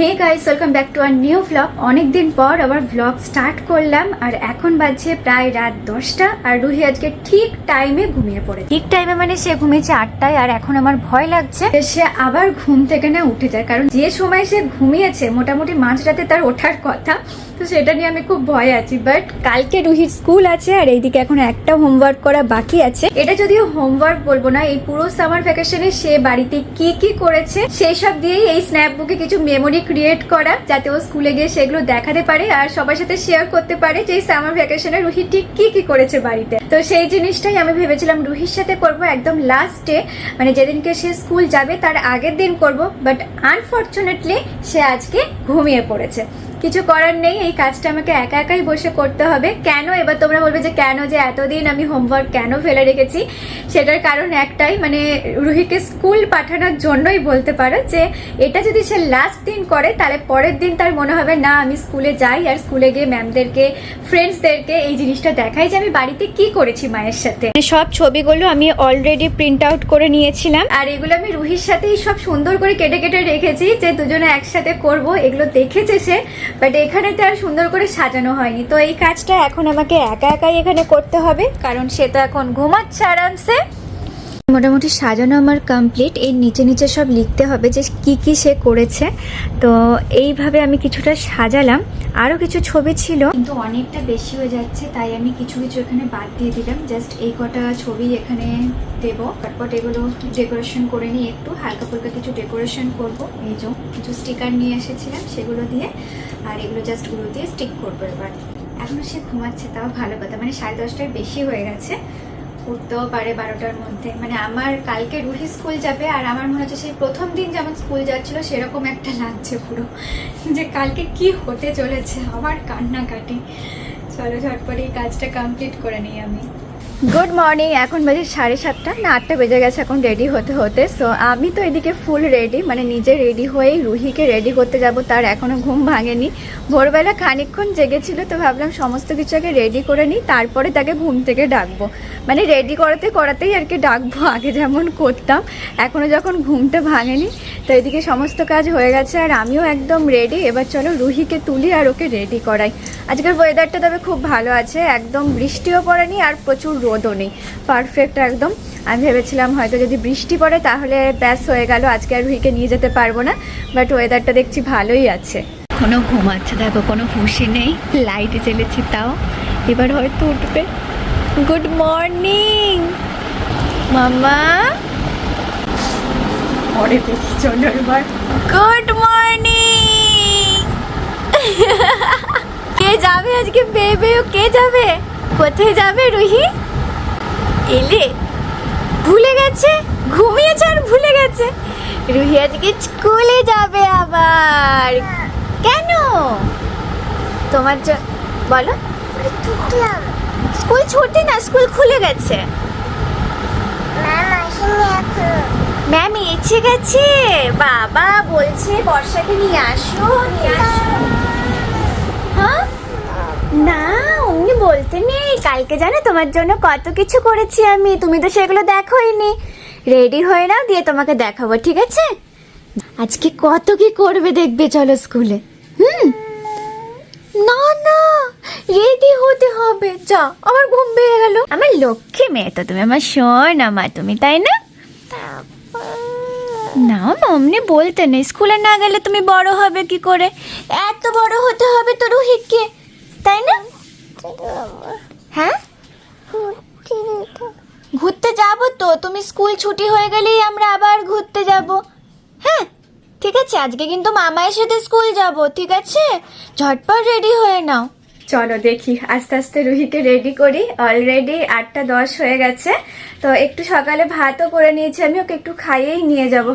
Hey guys welcome back to our new vlog অনেকদিন পর আবার ভ্লগ স্টার্ট করলাম, আর এখন বাজছে প্রায় রাত দশটা, আর রুহি আজকে ঠিক টাইমে ঘুমিয়ে পড়ে ঠিক টাইমে মানে সে ঘুমিয়েছে আটটায়, আর এখন আমার ভয় লাগছে সে আবার ঘুম থেকে না উঠে যায়, কারণ যে সময় সে ঘুমিয়েছে, মোটামুটি মাঝরাতে তার ওঠার কথা তো সেটা নিয়ে আমি খুব ভয় আছি বাট কালকে রুহির স্কুল আছে আর এইদিকে এখন একটা হোমওয়ার্ক করা বাকি আছে। এটা যদিও হোমওয়ার্ক বলব না, এই পুরো সামার ভ্যাকেশনে সে বাড়িতে কি কি করেছে সেই সব দিয়েই এই স্ন্যাপ বুকে কিছু মেমোরি ক্রিয়েট করা, যাতে ও স্কুলে গিয়ে সেগুলো দেখাতে পারে আর সবার সাথে শেয়ার করতে পারে যে এই সামার ভ্যাকেশনে রুহি ঠিক কি কি করেছে বাড়িতে। তো সেই জিনিসটাই আমি ভেবেছিলাম রুহির সাথে করব একদম লাস্টে মানে যেদিনকে সে স্কুল যাবে তার আগের দিন করব বাট আনফর্চুনেটলি সে আজকে ঘুমিয়ে পড়েছে। কিছু করার নেই, এই কাজটা আমাকে একা একাই বসে করতে হবে। কেন? এবার তোমরা বলবে যে কেন যে এতদিন আমি হোমওয়ার্ক কেন ফেলে রেখেছি? সেটার কারণ একটাই মানে রুহিকে স্কুল পাঠানোর জন্যই বলতে পারো যে, এটা যদি সে লাস্ট দিন করে, তাহলে পরের দিন তার মনে হবে, না, আমি স্কুলে যাই আর স্কুলে গিয়ে ম্যামদেরকে ফ্রেন্ডসদেরকে এই জিনিসটা দেখাই যে আমি বাড়িতে কি করেছি মায়ের সাথে। মানে সব ছবিগুলো আমি অলরেডি প্রিন্ট আউট করে নিয়েছিলাম। আর এগুলো আমি রুহির সাথেই সব সুন্দর করে কেটে কেটে রেখেছি যে দুজনে একসাথে করব, এগুলো দেখেছে সে। বাট এখানে তো আর সুন্দর করে সাজানো হয়নি। তো এই কাজটা এখন আমাকে একা একাই এখানে করতে হবে, কারণ সে তো এখন ঘুমাচ্ছে আরামসে। মোটামুটি সাজানো আমার কমপ্লিট এর নিচে নিচে সব লিখতে হবে যে কি কি সে করেছে। তো এইভাবে আমি কিছুটা সাজালাম। আরও কিছু ছবি ছিল। কিন্তু অনেকটা বেশি হয়ে যাচ্ছে, তাই আমি কিছু কিছু এখানে বাদ দিয়ে দিলাম। জাস্ট এই কটা ছবি এখানে দেবো। তারপর এগুলো ডেকোরেশন করে নিয়ে একটু হালকা ফুলকা কিছু ডেকোরেশন করব। যে কিছু স্টিকার নিয়ে এসেছিলাম, সেগুলো দিয়ে আর এগুলো জাস্টগুলো দিয়ে স্টিক করব এবার। এখনও সে ঘুমাচ্ছে, তাও ভালো কথা। মানে সাড়ে দশটার বেশি হয়ে গেছে। উঠতেও পারে বারোটার মধ্যে। মানে আমার কালকে রুহি স্কুল যাবে আর আমার মনে হচ্ছে সেই প্রথম দিন যেমন স্কুল যাচ্ছিল, সেরকম একটা লাগছে পুরো। যে কালকে কি হতে চলেছে আবার কান্নাকাটি। চলো ঝটপট এই কাজটা কমপ্লিট করে নিই আমি। গুড মর্নিং এখন বাজে সাড়ে সাতটা। না, আটটা বেজে গেছে, এখন রেডি হতে হতে। সো আমি তো এদিকে ফুল রেডি মানে নিজে রেডি হয়েই রুহিকে রেডি করতে যাব, তার এখনও ঘুম ভাঙেনি। ভোরবেলা খানিকক্ষণ জেগেছিল, তো ভাবলাম সমস্ত কিছু আগে রেডি করে নিই, তারপরে তাকে ঘুম থেকে ডাকবো। মানে রেডি করাতে করাতেই আর কি ডাকবো, আগে যেমন করতাম এখনও যখন ঘুমটা ভাঙেনি, তো এদিকে সমস্ত কাজ হয়ে গেছে, আর আমিও একদম রেডি এবার চলো রুহিকে তুলি আর ওকে রেডি করাই। আজকের ওয়েদারটা তবে খুব ভালো আছে, একদম বৃষ্টিও পড়েনি, আর প্রচুর রোদও নেই। পারফেক্ট একদম। আমি ভেবেছিলাম হয়তো যদি বৃষ্টি পড়ে তাহলে ব্যাস হয়ে গেল আজকে আর রুহিকে নিয়ে যেতে পারব না। বাট ওয়েদারটা দেখছি ভালোই আছে। কোনো ঘুমাচ্ছে দেখো কোনো হুশি নেই। লাইট জ্বেলেছি তাও। এবার হয়তো উঠবে। গুড মর্নিং মামা পরে দেখি গুড মর্নিং কে যাবে আজকে? বেবে কে যাবে? কোথায় যাবে রুহি? এলে ভুলে গেছে, ঘুমিয়েছে আর ভুলে গেছে। রুহি আজকে স্কুলে যাবে আবার। কেন? তোমার বলো। স্কুল ছুটি না, স্কুল খুলে গেছে। ম্যাম এসে গেছে। বাবা বলছে বর্ষাকে নিয়ে আসো নিয়ে আসো। হ্যাঁ? না, উনি বলতে নেই কালকে জানো তোমার জন্য কত কিছু করেছি আমি। তুমি তো সেগুলো দেখোইনি। রেডি হয়ে নাও, দিয়ে তোমাকে দেখাবো, ঠিক আছে? আজকে কত কি করবে দেখবে চলো স্কুলে। হুম? না না রেডি হতে হবে। যা, আমার ঘুম পেয়ে গেল। আমার লক্ষ্মী মেয়ে তো তুমি আমার শোন মা, তুমি তাই না? না অমনি বলতে নেই। স্কুলে না গেলে তুমি বড় হবে কি করে? এত বড় হতে হবে তো রোহিতকে, তাই না? হ্যাঁ? ঘুরতে যাব তো, তুমি স্কুল ছুটি হয়ে গেলেই আমরা আবার ঘুরতে যাব। হ্যাঁ ঠিক আছে, আজকে কিন্তু মামায়ের সাথে স্কুল যাব, ঠিক আছে? ঝটপট রেডি হয়ে নাও। চলো দেখি আস্তে আস্তে রুহিকে রেডি করি। অলরেডি আটটা দশ হয়ে গেছে। তো একটু সকালে ভাতও করে নিয়েছি আমি ওকে একটু খাইয়েই নিয়ে যাব।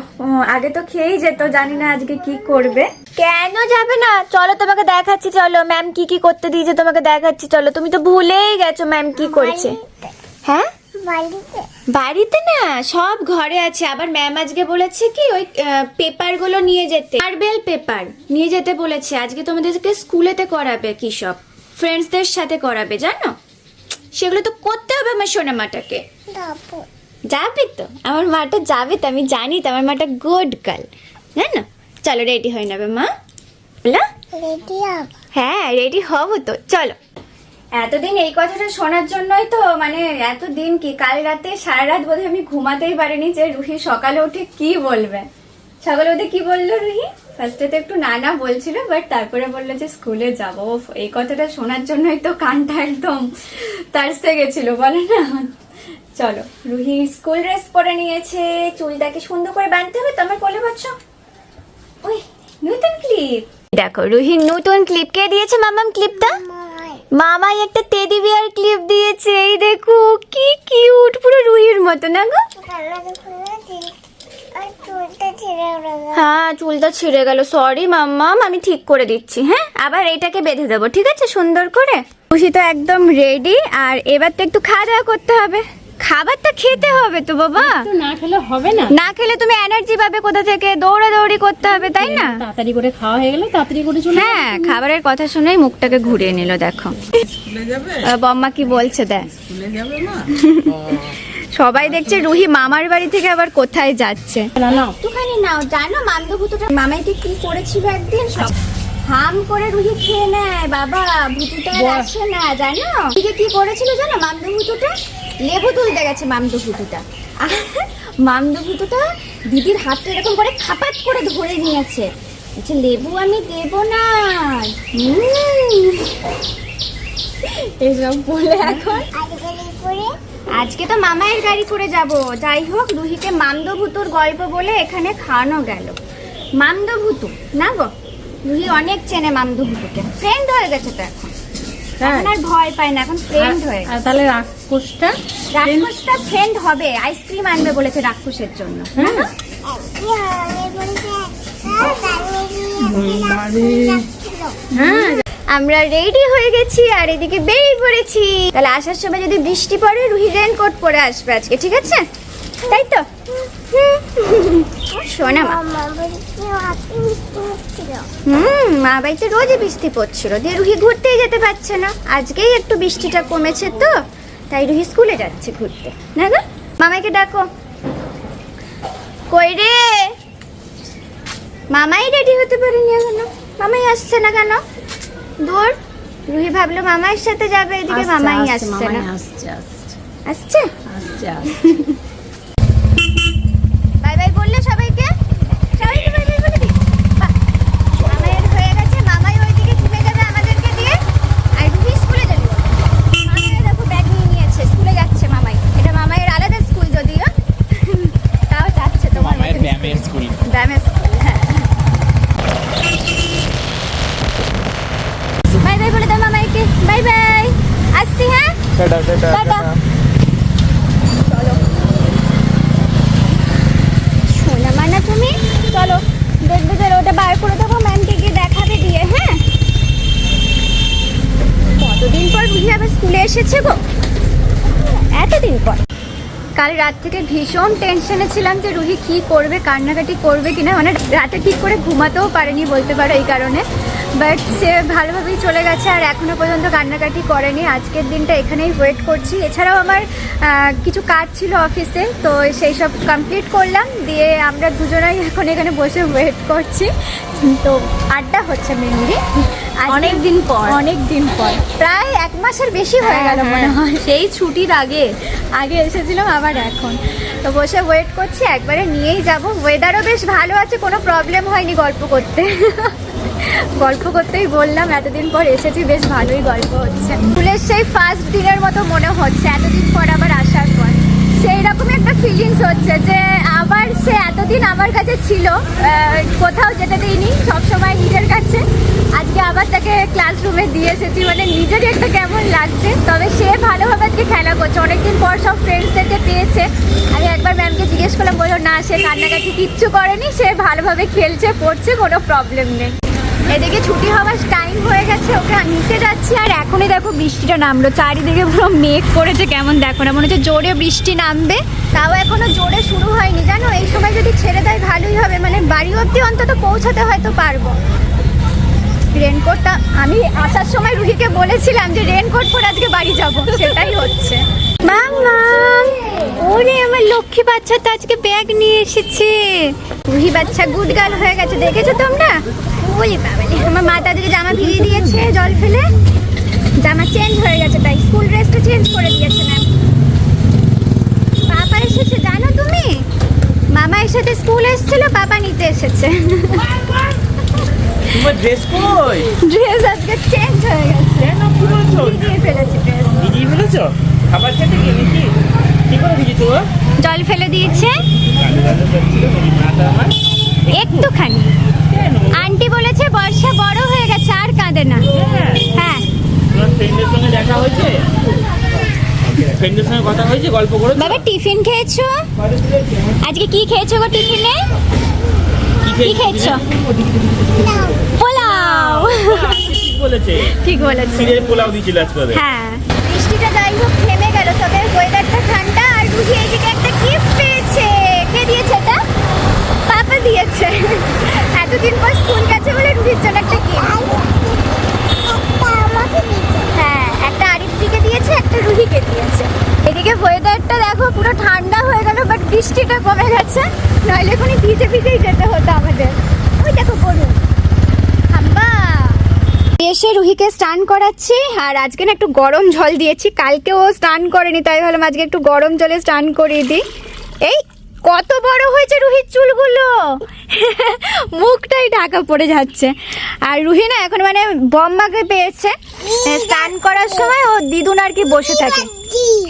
আগে তো খেয়েই যেত জানি না আজকে কি করবে। কেন যাবে না? চলো তোমাকে দেখাচ্ছি চলো। ম্যাম কি কি করতে দিয়েছে তোমাকে দেখাচ্ছি চলো। তুমি তো ভুলেই গেছো ম্যাম কি করেছে। হ্যাঁ? বাড়িতে। বাড়িতে না সব ঘরে আছে। আবার ম্যাম আজকে বলেছে কি ওই পেপারগুলো নিয়ে যেতে। মার্বেল পেপার নিয়ে যেতে বলেছে। আজকে তোমাদেরকে স্কুলেতে করাবে কি সব? ফ্রেন্ডসদের সাথে করাবে জানো? সেগুলো তো করতে হবে আমার সোনা মাটাকে যাব তো? আমার মাটা যাবে তো আমি জানি তো আমার মাটা গুড গার্ল জানো? চলো রেডি হয়ে নেবে মা। বলো? রেডি হ্যাঁ রেডি হব তো চলো। এতদিন এই কথাটা শোনার জন্যই তো মানে এতদিন কি কাল রাতে সারা রাত বোধহয় আমি ঘুমাতেই পারিনি যে রুহি সকালে উঠে কি বলবে। সকালে ওদের কি বলল রুহি? ফার্স্টে তো একটু নানা বলছিল বাট তারপরে বলল যে স্কুলে যাব। এই কথাটা শোনার জন্যই তো কানটা একদম তারসে গেছিল বলে না? চলো রুহি স্কুল ড্রেস পরে নিয়েছে চুলটাকে সুন্দর করে বাঁধতে হবে তোমার কোলে বাচ্চা ওই নতুন ক্লিপ দেখো রুহির নতুন ক্লিপ কে দিয়েছে মামাম ক্লিপটা মাই মামাই একটা টেডি বিয়ার ক্লিপ দিয়েছে এই দেখো কি কিউট পুরো রুহির মতো না গো কালা দেখুন দিল আর চুলটা ছিঁড়ে উড়ে গেল হ্যাঁ চুলটা ছিঁড়ে গেল। সরি মাম্মাম আমি ঠিক করে দিচ্ছি হ্যাঁ? আবার এটাকে বেঁধে দেবো ঠিক আছে? সুন্দর করে? খুশি তো একদম রেডি আর এবার তো একটু খাওয়া দাওয়া করতে হবে। খাবারটা খেতে হবে তো বাবা। না খেলে হবে না? না খেলে তুমি এনার্জি পাবে কোথা থেকে? দৌড়াদৌড়ি করতে হবে তাই না? তাড়াতাড়ি করে খাওয়া হয়ে গেলে তাড়াতাড়ি করে চলে হ্যাঁ খাবারের কথা শুনেই মুখটাকে ঘুরিয়ে নিল দেখো। বম্মা কি বলছে দেখ। সবাই দেখছে রুহি মামার বাড়ি থেকে আবার কোথায় যাচ্ছে। না না একটুখানি নাও জানো মামদভূতটা মামাইকে কি করেছিল একদিন? সব হাম করে রুহি খেয়ে নেয় বাবা ভুতুটা। আসে না জানো? দিকে কি করেছিল জানো মামদভূতটা লেবু তুলতে গেছে মামদভূতটা মামদভূতটা দিদির হাতটা এরকম করে খাপাত করে ধরে নিয়েছে। বলছে লেবু আমি দেব না। এসব বলে এখন আজকে তো মামায়ের গাড়ি করে যাব। যাই হোক রুহিকে মামদভূতুর গল্প বলে এখানে খাওয়ানো গেল। মামদভূতু না গো? রুহি অনেক চেনে মামদভূতুকে ফ্রেন্ড হয়ে গেছে তো এখন। হ্যাঁ। এখন আর ভয় পায় না এখন ফ্রেন্ড হয়ে গেছে। তাহলে রাক্ষসটা? রাক্ষসটা ফ্রেন্ড হবে আইসক্রিম আনবে বলেছে রাক্ষসের জন্য। হ্যাঁ আমরা রেডি হয়ে গেছি আর এদিকে বেরিয়ে পড়েছি। তাহলে আসার সময় যদি বৃষ্টি পড়ে, রুহি রেনকোট পরে আসবে আজকে, ঠিক আছে? তাই তো? হুম। রোজই বৃষ্টি দিয়ে রুহি ঘুরতেই যেতে পারছে না। আজকেই একটু বৃষ্টিটা কমেছে তো, তাই রুহি স্কুলে যাচ্ছে ঘুরতে। না মামাইকে ডাকো। কই রে? মামাই রেডি হতে পারেনি এখনও। মামাই আসছে না কেন? দূর রুহি ভাবলো মামার সাথে যাবে এদিকে মামাই আসছে না। আসছে। আসছে? আসছে আসছে আসছে বাই বাই বললে সবাইকে সবাইকে বাই বাই বলে দিই বাহ, মামাইয়ের হয়ে গেছে মামাই ওইদিকে ঘুরে যাবে আমাদেরকে দিয়ে আর রুহি স্কুলে যাবে মামাই দেখো ব্যাগ নিয়ে নিয়েছে স্কুলে যাচ্ছে মামাই এটা মামাইয়ের আলাদা স্কুল যদিও তাও যাচ্ছে তোমার মামায়ের মতন ব্যায়ামের স্কুল ব্যায়ামের স্কুল হ্যাঁ বাই বাই বলে দাও মামাইকে বাই বাই আসছি হ্যাঁ টাটা চলো শোনা মানা তুমি চলো দেখবে যে ওটা বার করে দেবো ম্যামকে গিয়ে দিয়ে হ্যাঁ কতদিন পর বুঝি আবার স্কুলে এসেছে গো? এতদিন পর। কাল রাত থেকে ভীষণ টেনশনে ছিলাম যে রুহি কি করবে কান্নাকাটি করবে কিনা। মানে রাতে ঠিক করে ঘুমাতেও পারেনি বলতে পারো এই কারণে। বাট সে ভালোভাবেই চলে গেছে আর এখনও পর্যন্ত কান্নাকাটি করেনি। আজকের দিনটা এখানেই ওয়েট করছি। এছাড়াও আমার কিছু কাজ ছিল অফিসে তো সেই সব কমপ্লিট করলাম। দিয়ে আমরা দুজনাই এখন এখানে বসে ওয়েট করছি। তো আড্ডা হচ্ছে মেনলি অনেক দিন পর। অনেক দিন পর। প্রায় এক মাসের বেশি হয়ে গেল মনে হয়। সেই ছুটির আগে। আগে এসেছিলাম আবার এখন। তো বসে ওয়েট করছি একবারে নিয়েই যাব। ওয়েদারও বেশ ভালো আছে কোনো প্রবলেম হয়নি গল্প করতে। গল্প করতেই বললাম, এতদিন পর এসেছি, বেশ ভালোই গল্প হচ্ছে। স্কুলের সেই ফার্স্ট দিনের মতো মনে হচ্ছে, এতদিন পর আবার আসার পর। সেই রকমই একটা ফিলিংস হচ্ছে যে, আবার সে এতদিন আমার কাছে ছিল কোথাও যেতে দিইনি, সবসময় নিজের কাছে। আজকে আবার তাকে ক্লাসরুমে দিয়ে এসেছি মানে নিজেরই একটা কেমন লাগছে, তবে সে ভালোভাবে আজকে খেলা করছে। অনেকদিন পর সব ফ্রেন্ডসদেরকে পেয়েছে। আমি একবার ম্যামকে জিজ্ঞেস করলাম, বলল, না, সে কান্নাকাটি কিচ্ছু করেনি, সে ভালোভাবে খেলছে, পড়ছে, কোনো প্রবলেম নেই। এদিকে ছুটি হওয়ার টাইম হয়ে গেছে, ওকে নিতে যাচ্ছি। আর এখনই দেখো বৃষ্টিটা নামলো, চারিদিকে পুরো মেঘ করেছে, কেমন দেখো না, মনে হচ্ছে জোরে বৃষ্টি নামবে। তাও এখনও জোরে শুরু হয়নি, জানো? এই সময় যদি ছেড়ে দেয় ভালোই হবে মানে বাড়ি অবধি অন্তত পৌঁছাতে হয়তো পারব। রেনকোটটা আমি আসার সময় রুহিকে বলেছিলাম যে রেনকোট পরে আজকে বাড়ি যাব, সেটাই হচ্ছে। আমার লক্ষ্মী বাচ্চা তো আজকে ব্যাগ নিয়ে এসেছে। রুহি বাচ্চা গুড হয়ে গেছে, দেখেছ তোমরা? বাবালে আমার মা তাদেরকে জামা ভিজিয়ে দিয়েছে জল ফেলে। জামা চেঞ্জ হয়ে গেছে তাই স্কুল ড্রেসটা চেঞ্জ করে দিয়েছে ম্যাম পাপা এসেছে জানো তুমি? মামা এসেছে স্কুল এসেছিল পাপা নিতে এসেছে। তোমার ড্রেস কই? ড্রেস আজকে চেঞ্জ হয়ে গেছে। কেন কি বলছো? ভিজিয়ে ফেলেছে ড্রেস ভিজিয়ে ফেলেছো? খাবার খেতে গিয়ে নাকি? কি করে ভিজিয়েছো জল ফেলে দিয়েছে। একটুখানি। আন্টি বলেছে বর্ষা বড় হয়ে গেছে আর কাঁদে না। হ্যাঁ। হ্যাঁ ফ্রেন্ডের সঙ্গে দেখা হয়েছে? ফ্রেন্ডের সঙ্গে কথা হয়েছে গল্প করেছ? বাবা টিফিন খেয়েছো? আজকে কি খেয়েছো গো টিফিনে? কি খেয়েছো পোলাও। ঠিক বলেছে। ঠিক বলেছে। চিড়ের পোলাও দিয়েছিল আজকে হ্যাঁ। বৃষ্টিটা যাই হোক থেমে গেল। তবে ওয়েদারটা ঠান্ডা আর এইদিকে একটা গিফট পেয়েছে। কে দিয়েছে এটা? পাপা দিয়েছে। এতদিন পর স্কুল গেছে বলে রুহির জন্য একটা গিফট হ্যাঁ একটা আরিফদিকে দিয়েছে একটা রুহিকে দিয়েছে। এদিকে ওয়েদারটা দেখো পুরো ঠান্ডা হয়ে গেল বাট বৃষ্টিটা কমে গেছে। নইলে এখনই ভিজে ভিজেই যেতে হতো আমাদের। ওই দেখো করুন হাম্বা! এসে রুহিকে স্নান করাচ্ছি আর আজকে না একটু গরম জল দিয়েছি। কালকে ও স্নান করেনি তাই ভাবলাম আজকে একটু গরম জলে স্নান করিয়ে দিই। এই কত বড় হয়েছে রুহির চুলগুলো! মুখটাই ঢাকা পড়ে যাচ্ছে। আর রুহি না এখন মানে বম্মাকে পেয়েছে স্নান করার সময় ও দিদুন আর কি বসে থাকে।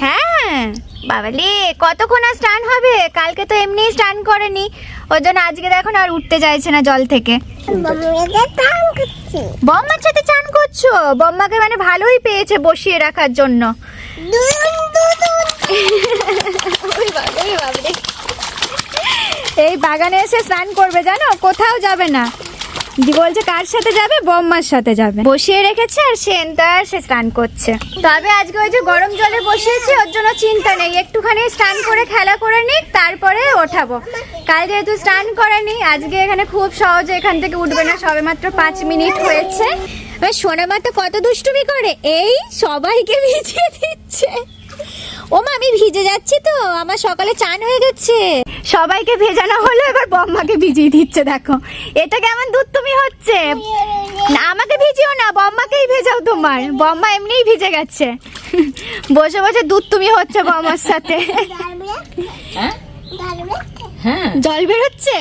হ্যাঁ বাবালে কতক্ষণ আর স্নান হবে? কালকে তো এমনিই স্নান করেনি। ওর জন্য আজকে দেখো আর উঠতে চাইছে না জল থেকে। বম্মার সাথে চান করছ? বম্মাকে মানে ভালোই পেয়েছে বসিয়ে রাখার জন্য। ওই বাবা। এই বাগানে এসে স্নান করবে জানো? কোথাও যাবে না। বলছে কার সাথে যাবে? বম্মার সাথে যাবে। বসিয়ে রেখেছে আর সেন তার সে স্নান করছে। তবে আজকে ওই যে গরম জলে বসিয়েছি, ওর জন্য চিন্তা নেই। একটুখানি স্নান করে খেলা করে নিক, তারপরে ওঠাবো। কাল যেহেতু স্নান করেনি, আজকে এখানে খুব সহজে এখান থেকে উঠবে না সবে মাত্র পাঁচ মিনিট হয়েছে। এবার সোনা মা তো কত দুষ্টুমি করে, এই সবাইকে ভিজিয়ে দিচ্ছে। ও মা আমি ভিজে যাচ্ছি তো আমার সকালে চান হয়ে গেছে। সবাইকে ভেজানো হলো এবার বম্মাকে ভিজিয়ে দিচ্ছে দেখো। এটা কেমন দুধ তুমি হচ্ছে? না আমাকে ভিজিও না বম্মাকেই ভেজাও তোমার। বম্মা এমনিই ভিজে গেছে। বসে বসে দুধ তুমি হচ্ছে বম্মার সাথে। হ্যাঁ? হ্যাঁ। জল বেরোচ্ছে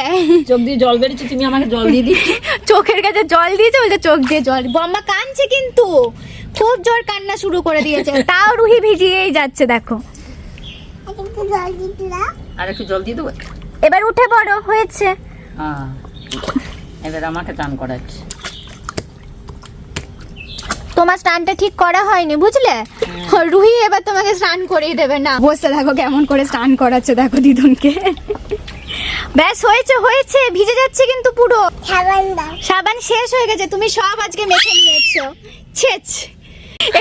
চোখ দিয়ে জল বেরিয়েছে তুমি আমাকে জল দিয়ে দিচ্ছ? চোখের কাছে জল দিয়েছে বলছে চোখ দিয়ে জল। বম্মা কাঁদছে কিন্তু। খুব জোর কান্না শুরু করে দিয়েছে। তাও রুহি ভিজিয়েই যাচ্ছে দেখো। আর একটু জল দিয়ে দেবো? এবার উঠে পড়ো হয়েছে। হ্যাঁ। এবার আমাকে চান করাচ্ছে। তোমার স্নানটা ঠিক করা হয়নি বুঝলে? রুহি এবার তোমাকে স্নান করিয়ে দেবে না। বসে দেখো কেমন করে স্নান করাচ্ছে দেখো দিদুনকে। ব্যাস হয়েছে হয়েছে ভিজে যাচ্ছে কিন্তু পুরো। সাবান শেষ হয়ে গেছে তুমি সব আজকে মেখে নিয়েছো। ছেচ।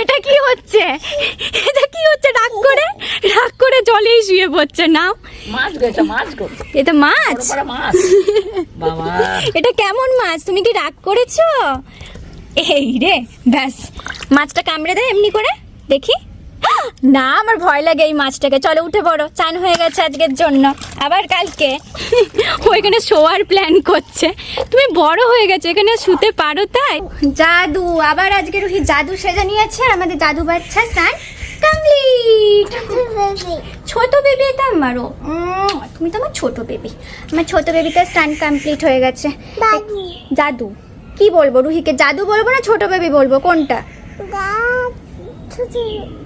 এটা কি হচ্ছে? এটা কি হচ্ছে? রাগ করে? রাগ করে জলেই শুয়ে পড়ছে নাও। মাছ এটা মাছ গো। এটা মাছ? বড় মাছ। বাবা। এটা কেমন মাছ? তুমি কি রাগ করেছ? এই রে ব্যাস। মাছটা কামড়ে দেয় এমনি করে দেখি। না আমার ভয় লাগে এই মাছটাকে। চলো উঠে পড়ো। চান হয়ে গেছে আজকের জন্য। আবার কালকে। ওইখানে শোয়ার প্ল্যান করছে। তুমি বড় হয়ে গেছে এখানে শুতে পারো তাই? জাদু আবার আজকে রুহি জাদু সেজে নিয়েছে আমাদের জাদু বাচ্চা স্নান কমপ্লিট ছোট বেবি এটা আমারও তুমি তো আমার ছোট বেবি আমার ছোট বেবিতে স্নান কমপ্লিট হয়ে গেছে। জাদু। কি বলব রুহিকে জাদু বলব না ছোট বেবি বলব? কোনটা?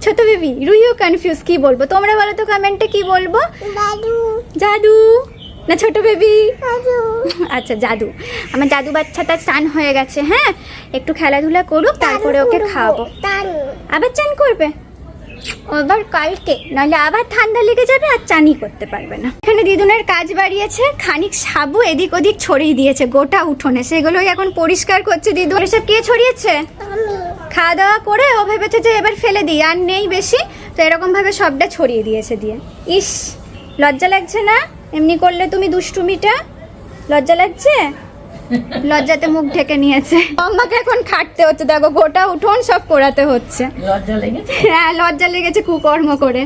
ছোট বেবি রুহিও কনফিউজ কি বলব? তোমরা বলো তো কমেন্টে কি বলব? জাদু। না ছোট বেবি আচ্ছা জাদু। আমার জাদু বাচ্চাটা স্নান হয়ে গেছে হ্যাঁ? একটু খেলাধুলা করুক তারপরে ওকে খাওয়াবো। আবার চান করবে? আবার কালকে নাহলে আবার ঠান্ডা লেগে যাবে আর চানই করতে পারবে না। এখানে দিদুনের কাজ বাড়িয়েছে খানিক সাবু এদিক ওদিক ছড়িয়ে দিয়েছে গোটা উঠোনে। সেগুলোই এখন পরিষ্কার করছে দিদু। এসব কে ছড়িয়েছে? খাওয়া দাওয়া করে ও ভেবেছে যে এবার ফেলে দিই আর নেই বেশি। তো এরকমভাবে সবটা ছড়িয়ে দিয়েছে দিয়ে। ইস লজ্জা লাগছে না? এমনি করলে তুমি দুষ্টুমিটা? লজ্জা লাগছে? লজ্জাতে মুখ ঢেকে নিয়েছে। আম্মাকে এখন খাটতে হচ্ছে দেখো গোটা উঠোন সব পোড়াতে হচ্ছে। লজ্জা লেগেছে? হ্যাঁ লজ্জা লেগেছে কুকর্ম করে।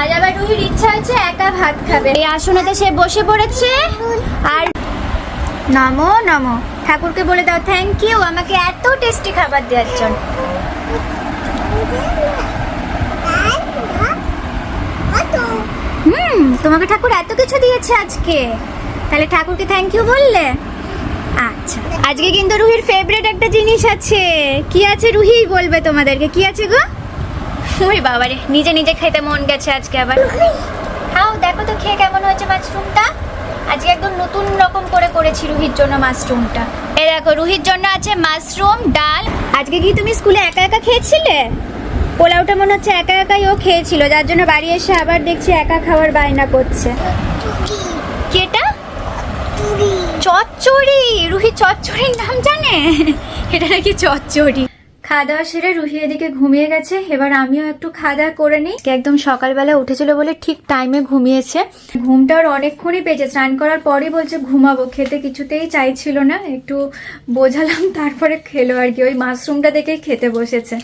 আজ আবার রুহির ইচ্ছা হচ্ছে একা ভাত খাবে। এই আসনেতে সে বসে পড়েছে। আর নামো নামো। ঠাকুরকে বলে দাও থ্যাংক ইউ আমাকে এত টেস্টি খাবার দেওয়ার জন্য। হুম তোমাকে ঠাকুর এত কিছু দিয়েছে আজকে। তাহলে ঠাকুরকে থ্যাংক ইউ বললে? আচ্ছা আজকে কিন্তু রুহির ফেভারিট একটা জিনিস আছে। কি আছে রুহি? বলবে তোমাদেরকে কি আছে গো? ওই বাবারে নিজে নিজে খেতে মন গেছে আজকে আবার। খাও দেখো তো খেয়ে কেমন হয়েছে মাশরুমটা। আজকে একদম নতুন রকম করে করেছি রুহির জন্য মাশরুমটা। এ দেখো রুহির জন্য আছে মাশরুম, ডাল। আজকে কি তুমি স্কুলে একা একা খেয়েছিলে? পোলাওটা মনে হচ্ছে একা একাই ও খেয়েছিল, যার জন্য বাড়ি এসে আবার দেখছি একা খাওয়ার বায়না করছে। কি এটা চচ্চড়ি। রুহি চচ্চড়ির নাম জানে? এটা নাকি চচ্চড়ি। খাওয়া দাওয়া সেরে রুহি এদিকে ঘুমিয়ে গেছে। এবার আমিও একটু খাওয়া দাওয়া করে নিই। একদম সকালবেলা উঠেছিল বলে ঠিক টাইমে ঘুমিয়েছে। ঘুমটা ওর অনেকক্ষণই পেয়েছে। স্নান করার পরই বলছে ঘুমাবো। খেতে কিছুতেই চাইছিল না। একটু বোঝালাম, তারপরে খেলো আর কি। ওই মাশরুমটা দেখেই খেতে বসেছে।